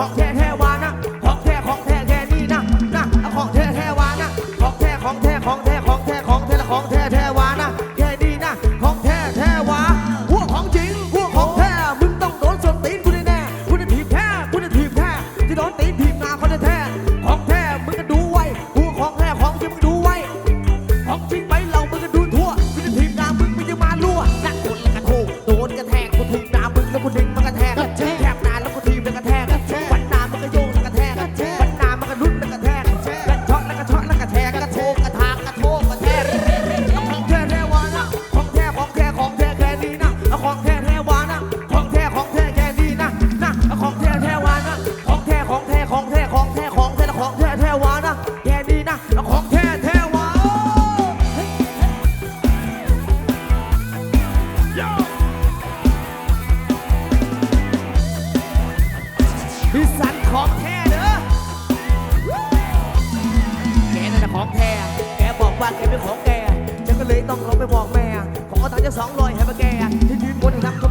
Yeah. ที่ยืนบนน้ำ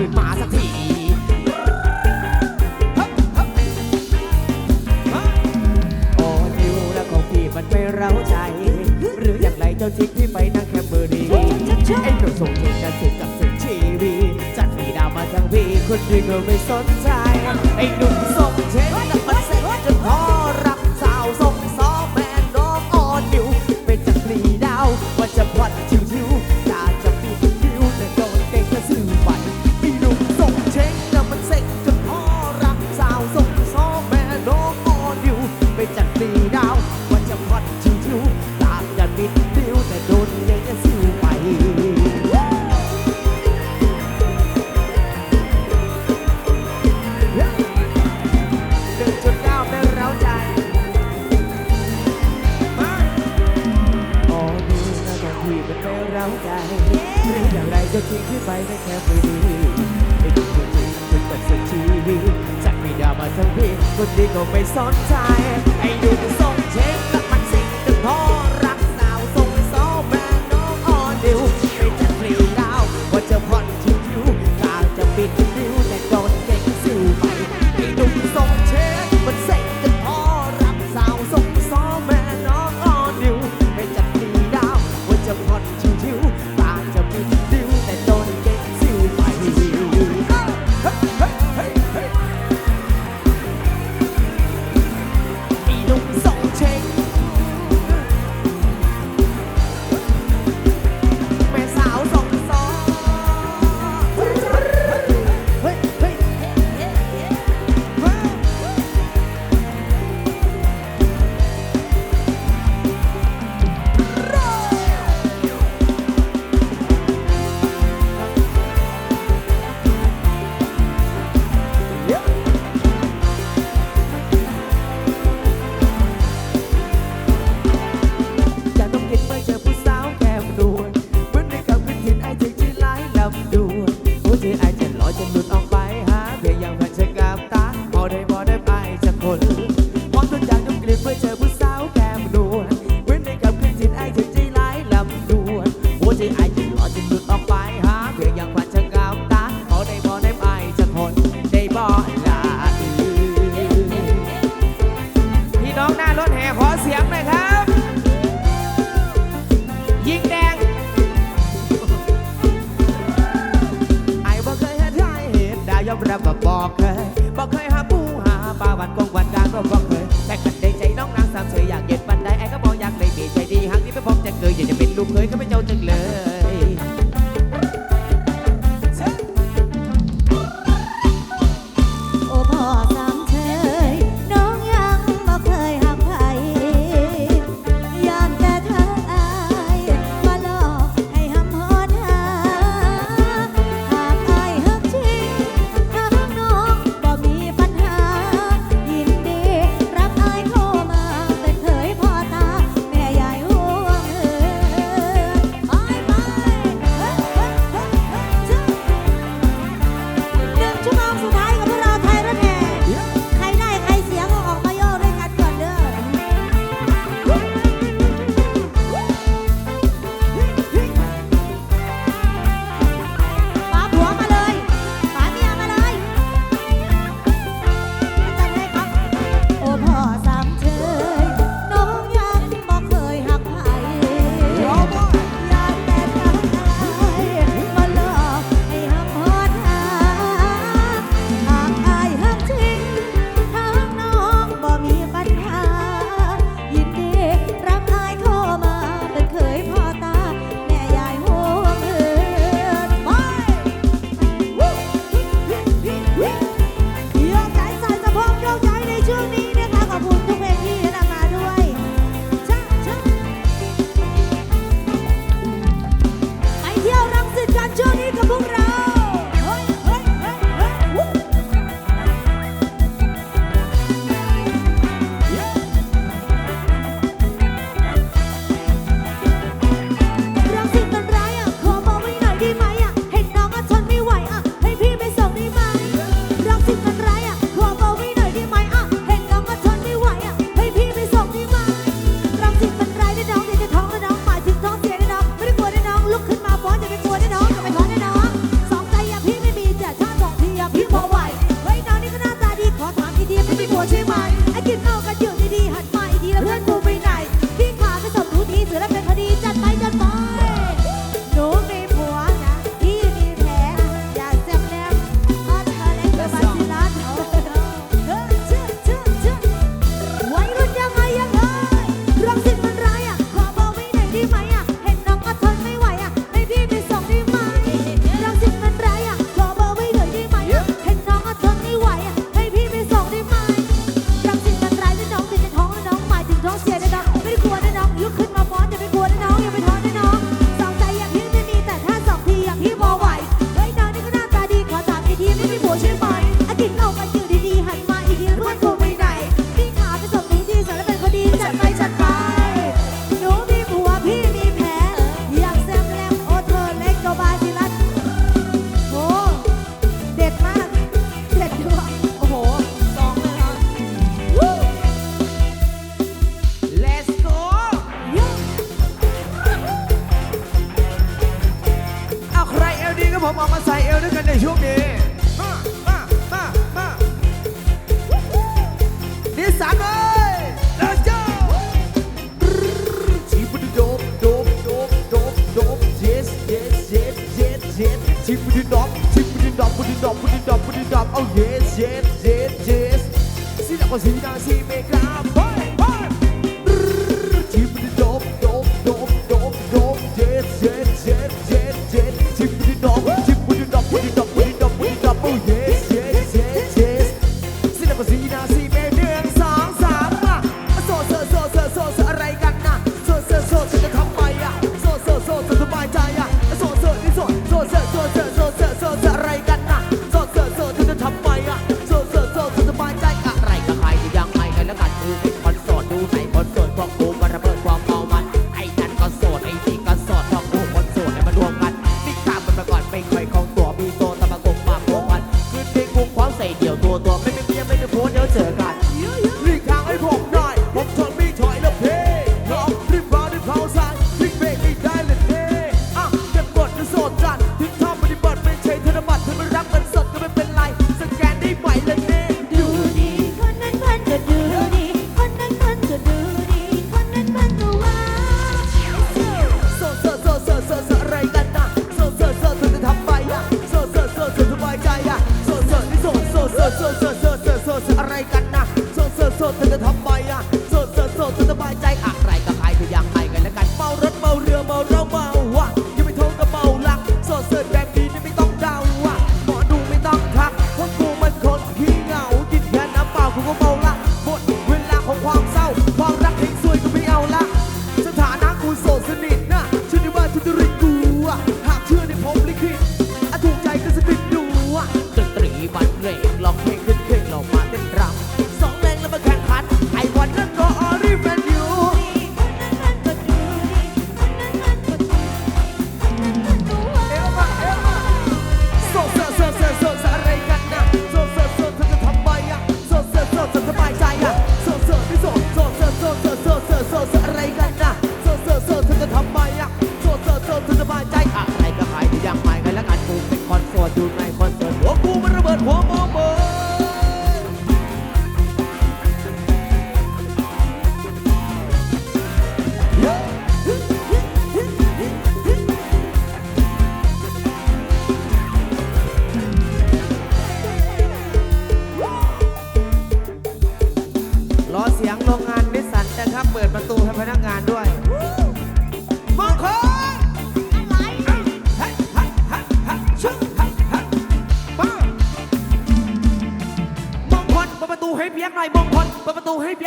คืนมาสักทีโอ้นิ้วและของพี่มันไม่เร้าใจ หรืออย่างไรเจ้าทิ้งพี่ไปนั่งแคมเบอร์ดีไอ้หนุ่มส่งเงินจะสิกับสิชีวีจัดมีดาวมาทั้งพี่คนดีก็ไม่สนใจ ไอ้หนุ่ม divine. oh yes, yes, yes, yes. Sila ko sila si Mega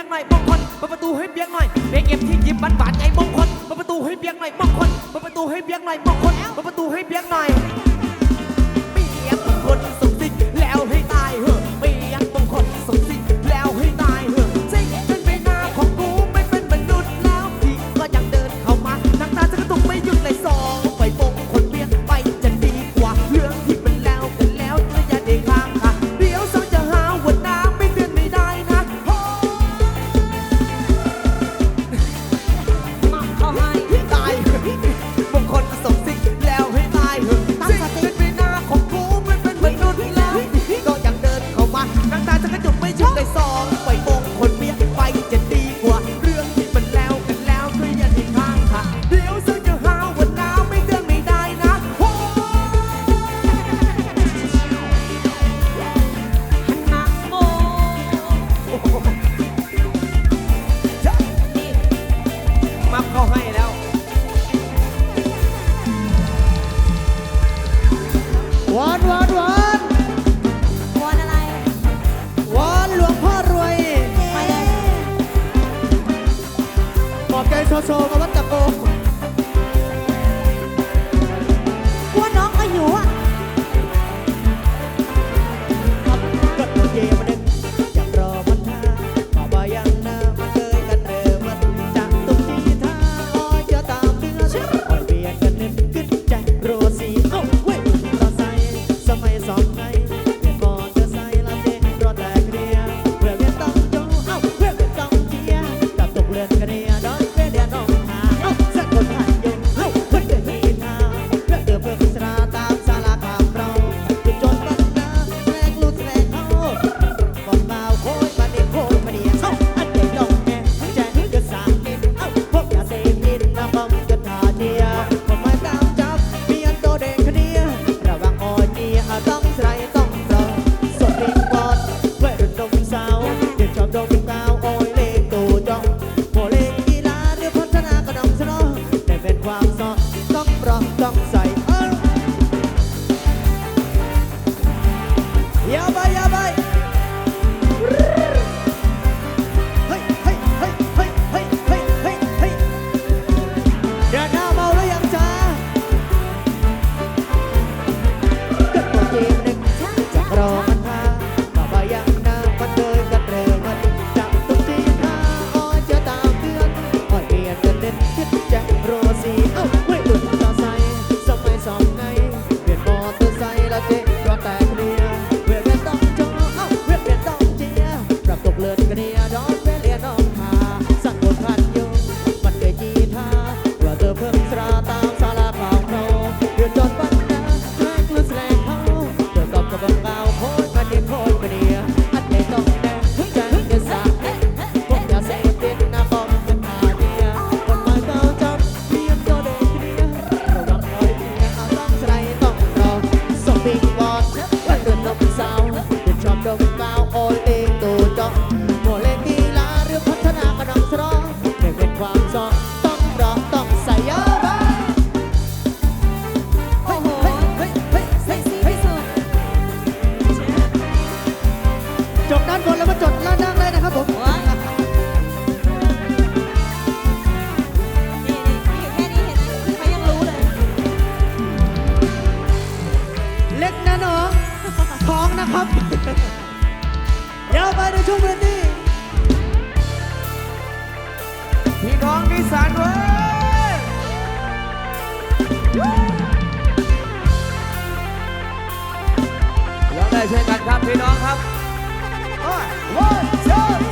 ยงหน่อยมงคลเปิดประตูให้เบียกหน่อยเบียกเก็บที่ยิบบานบานไงมงคลเปิดประตูให้เบียกหน่อยมงคลเปิดประตูให้เบียกหน่อยมงคล ช่วยกันครับพี่น้องครับ One, two,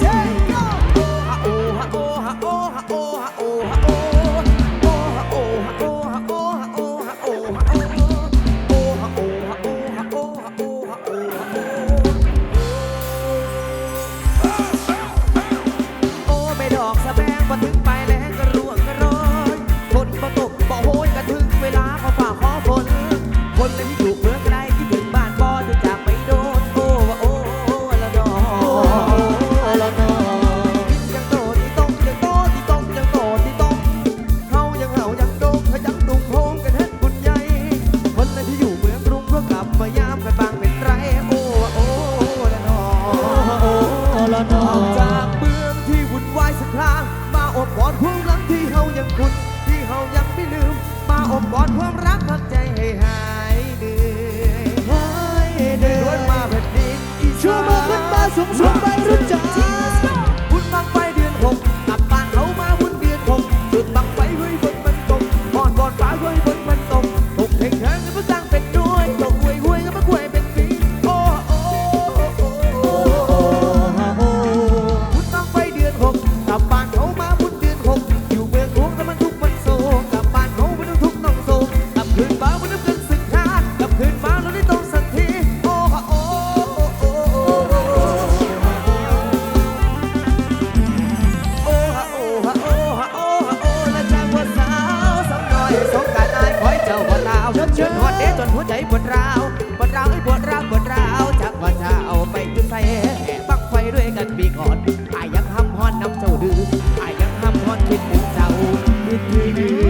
คิ